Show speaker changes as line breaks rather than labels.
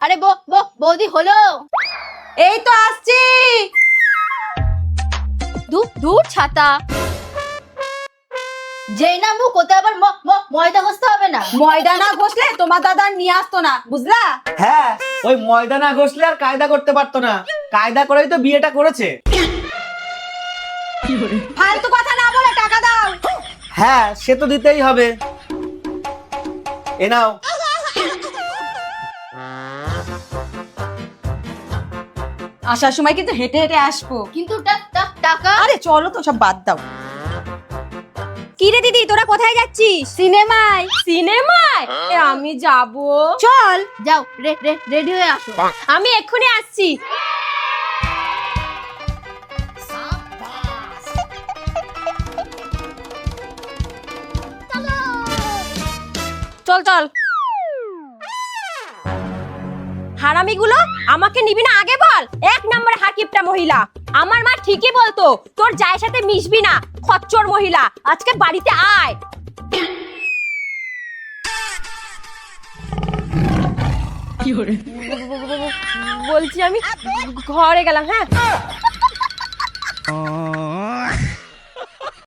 আরে বো বো বৌদি হলো।
এই তো আসছি।
দূর দূর ছাতা। যেই না মুখ ওতে আবার ম- ম- ময়দা ঘষতে হবে না?
ময়দা না ঘষলে তোমার দাদা নিয়ে আসতো না বুঝলা?
হ্যাঁ ওই ময়দা না ঘষলে আর কায়দা করতে পারতো না। কায়দা করেই তো বিয়েটা করেছে।
ফালতু কথা না বলে টাকা দাও।
হ্যাঁ সে তো দিতেই হবে। এ নাও।
আসার সময় কিন্তু হেঁটে হেঁটে আসব।
কিন্তু টা- টা- টাকা।
আরে চলো তো সব বাদ দাও।
কি রে দিদি তোরা কোথায় যাচ্ছিস? সিনেমায়। সিনেমায়? এ, আমি যাব। চল।
যাও রে রে রেডি হয়ে আসো।
আমি এক্ষুনি আসছি। চল চল। হারামিগুলো আমাকে নিবি না? আগে বল। এক নম্বরে হাকিপটা মহিলা। আমার মা ঠিকই বলতো তোর জায়ের সাথে মিশবি না খচ্চর মহিলা। আজকে বাড়িতে আয়। বলছি আমি ঘরে গেলাম হ্যাঁ।